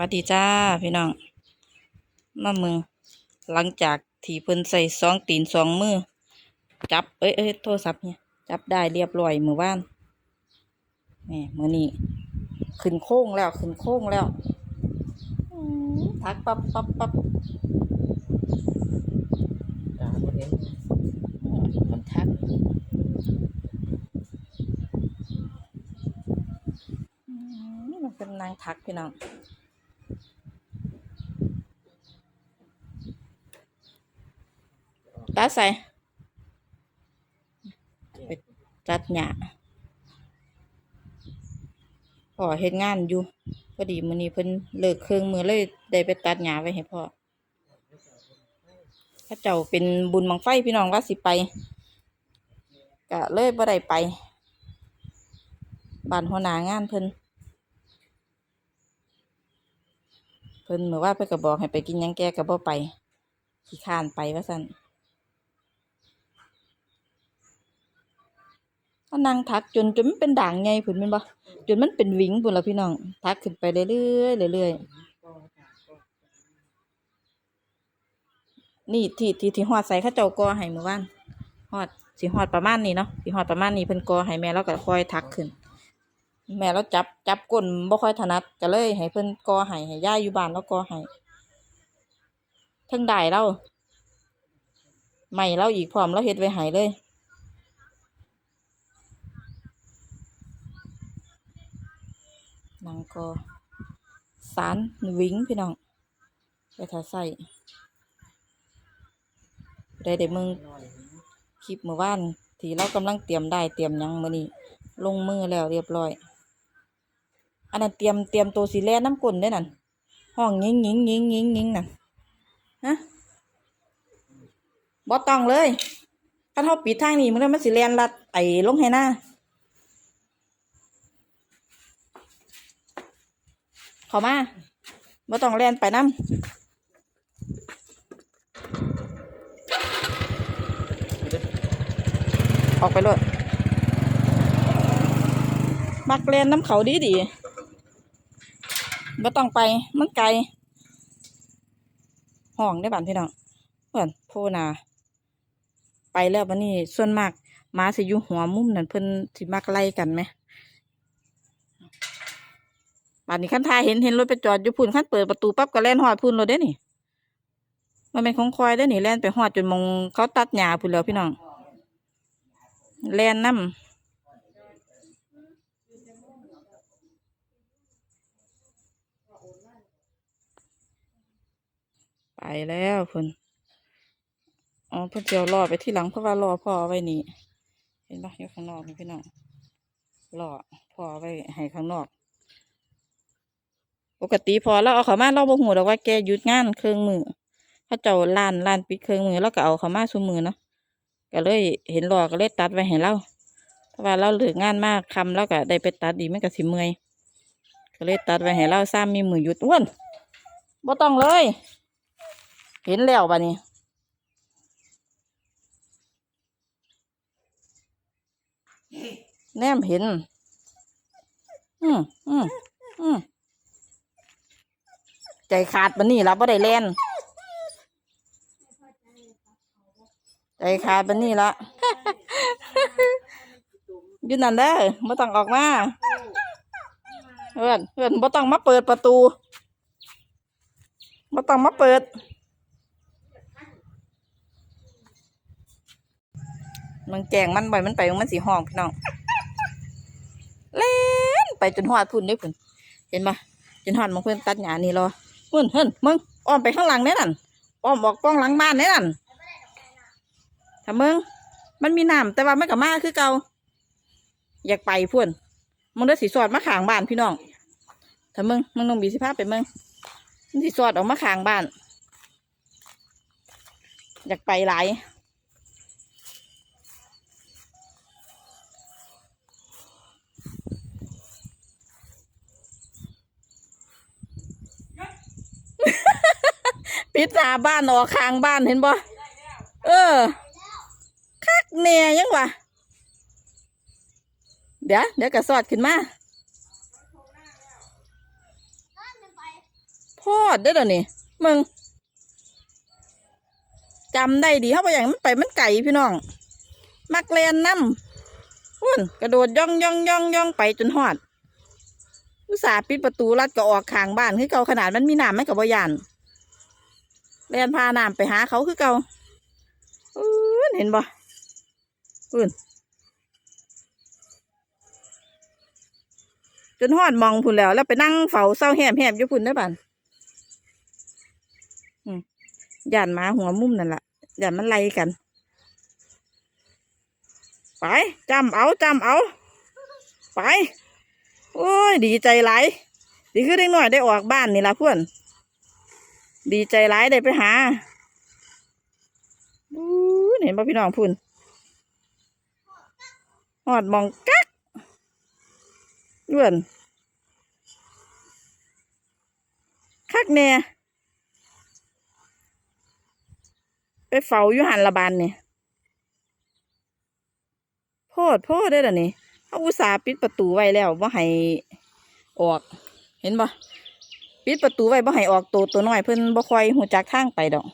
วัสดีจ้าพี่น้องมามือหลังจากที่เพิ่นใส่สองตีนสองมือ จับเอ้ยเอ้ยโทรศัพท์เนี่ยจับได้เรียบร้อยมือว่านนี่มือนี้ขึ้นโค้งแล้วขึ้นโค้งแล้วอื้อทักปับปับปับตาบ่เห็นอื้อมันทักอื้อมันเป็นนางทักพี่น้อง ตาใส่ไปจัดหญ้าพ่อเฮ็ดงานอยู่พอดีมื้อนี้เพิ่นเลิกเครื่องมือเลยได้ไปตัดหญ้าไว้ให้พ่อพระเจ้าเป็นบุญบังไฟพี่น้องว่าสิไปก็เลยบ่ได้ไปบ้านหัวหน้างานเพิ่นเพิ่นเมื่อว่าเพิ่นก็บอกให้ไปกินหยังแกก็บ่ไปขี้ข้านไปว่าซั่น ก็นั่งทักจนจนมันเป็นด่างไงผุนมันบ่จนมันเป็นวิงพุ่นละพี่น้อง ทักขึ้นไปเรื่อยๆเรื่อยๆนี่ที่ที่ที่ฮอดใส่ข้าเจ้ากอให้เมื่อวานฮอดสิฮอดประมาณนี้เนาะสิฮอดประมาณนี้เพิ่นกอให้แม่แล้วก็ค่อยทักขึ้น แม่แล้วจับจับก้นบ่ค่อยถนัดก็เลยให้เพิ่นกอให้ให้ย่าอยู่บ้านแล้วกอให้ทั้งได้เราใหม่เราอีกพร้อมเราเฮ็ดไว้ให้เลย นางก็สารวิงพี่น้องไปทาใส่ได้เด็มึงคลิปเมื่อวานที่เรากำลังเตรียมได้เตรียมยังมือนี้ลงมือแล้วเรียบร้อย อันนั้นเตรียมเตรียมตัวสีแลน้ำกลนได้นั่นห้องยิงยิงยิงยิงยิงนั่นฮะบ่ต้องเลยถ้าเท่าปิดทางนี้มันแล้วมันสิแลนลัดไอ้ลงให้หน้า เข้ามาไม่ต้องเล่นไปน้ำออกไปเลยมักเล่นน้ำเขาดีดีไม่ต้องไปมันไกลห้องได้บ้านพี่น้องเพื่อนโพนาไปแล้ววันนี้ส่วนมากหมาสิอยู่หัวมุมนั่นเพิ่นสิมักไล่กันไหม บานนี้ขั้นทายเห็นเห็นรถไปจอดอยู่พุ่นขั้นเปิดประตูปั๊บก็แล่นหอดพุ่นรถได้นี่มันเป็นของคอยได้นี่แล่นไปหอดจนมองเขาตัดหญ้าพุ่นแล้วพี่น้องแล่นน้ำไปแล้วพุ่นอ๋อพิ่นเจียวรอไปที่หลังเพราะว่ารอพ่อไว้นี่เห็นปะอยู่ข้างนอกนี่พี่น้องรอพ่อไว้ให้ข้างนอก ปกติพอเราเอาเขามาเราบ่หูดอกว่าแกหยุดงานเครื่องมือเขาเจ้าลานลานปิดเครื่องมือแล้วก็เอาเขามาซุมือเนาะก็เลยเห็นรอก็เลยตัดไว้ให้เราเพราะว่าเราเหลิกงานมากคำแล้วก็ได้ไปตัดดีมันก็สิเมื่อยก็เลยตัดไว้ให้เราซ้ำมีมือหยุดอ้วนบ่ต้องเลย เห็นแล้วบัดนี้แนมเห็น อืมอืมอืม ใจขาดบันนี่ละบ่ได้เล่นใจขาดบันนี่ละอยู่นั่นเด้อบ่ต้องออกมาเพื่อนเพื่อนบ่ต้องมาเปิดประตูบ่ต้องมาเปิดมันแกงมันบ่อยมันไปมันสีห้องพี่น้องเล่นไปจนหอดพุ่นได้อพุ่นเห็นปะจนหอดมองเพื่อนตัดหญ้านี่รอ เฮ้นเฮ้นมึงอ้อมไปข้างหลังเนี่ยนั่นอ้อมออกกล้องหลังบ้านเนี่ยนั่นถ้ามึงมันมีน้ำแต่ว่าไม่กับมาคือเก่าอยากไปพ่นมึงได้สีสอดมาขางบ้านพี่น้องถ้ามึงมึงต้องบีสิภาพไปมึงมึงสีสอดออกมาขางบ้าน อยากไปหลาย ปิดหน้าบ้านออกขางบ้านเห็นบ่เออ คักแน่ยังวะเดี๋ยวเดี๋ยวก็สอดขึ้นมาโพดเด้เดี๋ยวนี้มึงจำได้ดีเขาบอกอย่างมันไปมันไก่พี่น้อง มักแลนน้ำพุ่นกระโดดย่องย่องย่องย่องไปจนหอดอุตส่าห์ปิดประตูลัดก็ออกข้างบ้านคือเก่าขนาดมันมีน้ำไม่กับว่ยาน แลนพาน้ำไปหาเขาคือเก่าอื้อเห็นบ่พุ่นจนหอดมองพุ่นแล้ว แล้วไปนั่งเฝ้าเศร้าแหบแหบอยู่พุ่นได้อบ้านย่านหมาหัวมุมนั่นแหละย่านมันไล่กัน ไปจำเอาจำเอา ไป โอ้ย ดีใจหลยดีขึ้นได้หน่อยได้ออกบ้านนี่ละเพื่อน ดีใจหลายได้ไปหาอู้เห็นป่ะพี่น้องพุ่นหอดมองกักเพื่อนคักแน่ไปเฝ้าอยู่หันละบานเนี่ยโพดโพดได้อล่ะนี่เขาอุตส่าห์ปิดประตูไว้แล้วว่าให้ออก เห็นปะ ปิดประตูไว้บ่ให้ออกตัวตัวน้อยเพิ่นบ่ค่อยหูจักทางไปดอก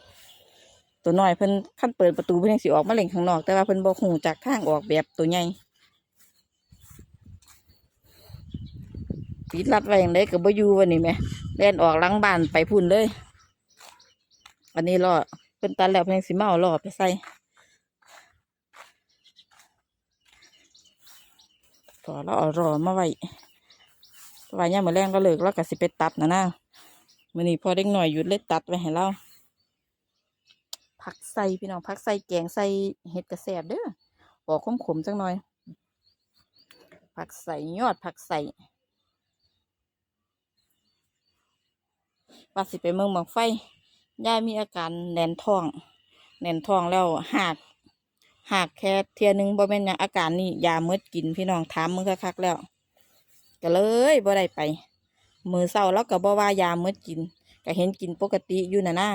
ตัวน้อยเพิ่นขั้นเปิดประตูเพิ่นยังสิออกมาเล่นข้างนอก แต่ว่าเพิ่นบ่หูจักทางออกแบบตัวใหญ่ปิดรัดไว้อย่างไดก็บ่อยู่วันนี้แม่เล่นออกหลังบ้านไปพุ่นเลย อันนี้รอเพิ่นตัดแล้วเพิ่นสิมาเอารอไปใส่พอเราเอารอมาไว้ ว้เนี่ยามมือแรงก็เลิกแล้วก็สิไปตัดนะนะมื้อนี้พอเด็กหน่อยหยุดเลยตัดไว้ให้เราผักใส่พี่น้องผักใส่แกงใส่เห็ดกระแสบเด้อออกขมๆจังหน่อย ผักใส่ยอดผักใส่ว่าสิไปเมืองบางไฟยายมีอาการแน่นท้องแน่นท้องแล้วหากหากแค่เทียนึงบ่แม่นยังอาการนี่ยาเมืดกินพี่น้องถามมึงคักๆแล้ว ก็เลยบ่ได้ไป มือเศร้าแล้วก็บ่ว่ายาเมืดกิน ก็เห็นกินปกติอยู่น่ะนะ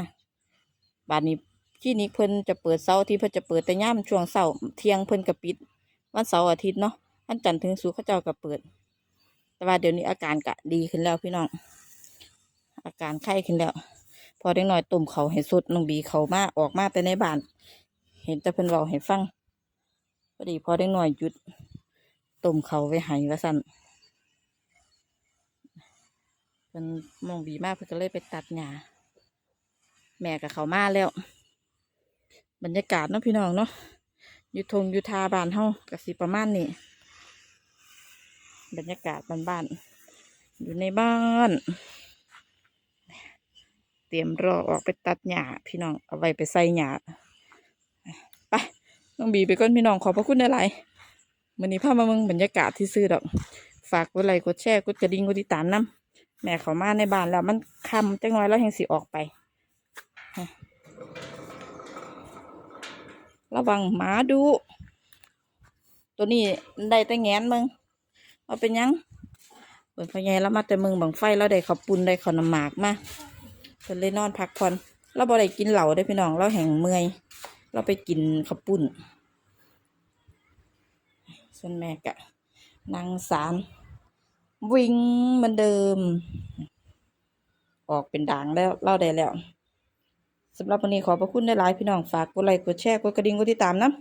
บาดนี้คลินิกเพิ่นจะเปิดเสาร์อาที่เพิ่นจะเปิดแต่ย่ามช่วงเสาร์เที่ยงเพิ่นก็ปิด วันเสาร์อาทิตย์เนาะวันจันทร์ถึงศุกร์เขาเจ้าก็เปิด แต่ว่าเดี๋ยวนี้อาการก็ดีขึ้นแล้วพี่น้องอาการไข้ขึ้นแล้ว พอเด็กน้อยตุ่มเขาให้สุดน้องบีเขามาออกมาแต่ในบ้าน เห็นแต่เพิ่นเว้าให้ฟังพอดีพอได้หน่อยหยุดต้มเขาไว้ให้ว่าสั่น เป็นมองบีมากเพิ่นก็เลยไปตัดหญ้าแม่กับเขามาแล้ว บรรยากาศเนาะพี่น้องเนาะอยู่ทงอยู่ทาบานเฮากับสิประมาณนี้บรรยากาศบ้านๆอยู่ในบ้าน เตรียมรอออกไปตัดหญ้าพี่น้องเอาไว้ไปใส่หญ้าไปน้องบีไปก้นพี่น้องขอพระคุณหลายๆวันนี้พามาเมืองบรรยากาศที่ซื้อดอก ฝากกดไลค์กดแชร์กดกระดิ่งกดติดตามน้ำ แม่เขามาในบ้านแล้วมันคำจังน้อยแล้วแห่งสิออกไป ระวังหมาดู ตัวนี้ได้แต่แงนมึงเอาเป็นยังเปิดไฟใหญ่แล้วมาแต่มึงบังไฟแล้วได้ขาวปุนได้ขาวน้ำหมากมาเพิ่นเลยนอนพักผ่อนเราบ่ได้กินเหล่าได้พี่น้องเราแห่งเมื่อย เราไปกินข้าวปุ้นส่วนแม่กะนางสาร วิ่งเหมือนเดิม ออกเป็นด่างแล้วเล่าได้แล้วสำหรับวันนี้ขอพระคุณได้หลายพี่น้องฝากกดไลค์กดแชร์กดกระดิ่งกดติดตามนะ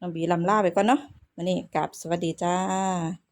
น้องบีลำลาไปก่อนเนาะวันนี้กลับสวัสดีจ้า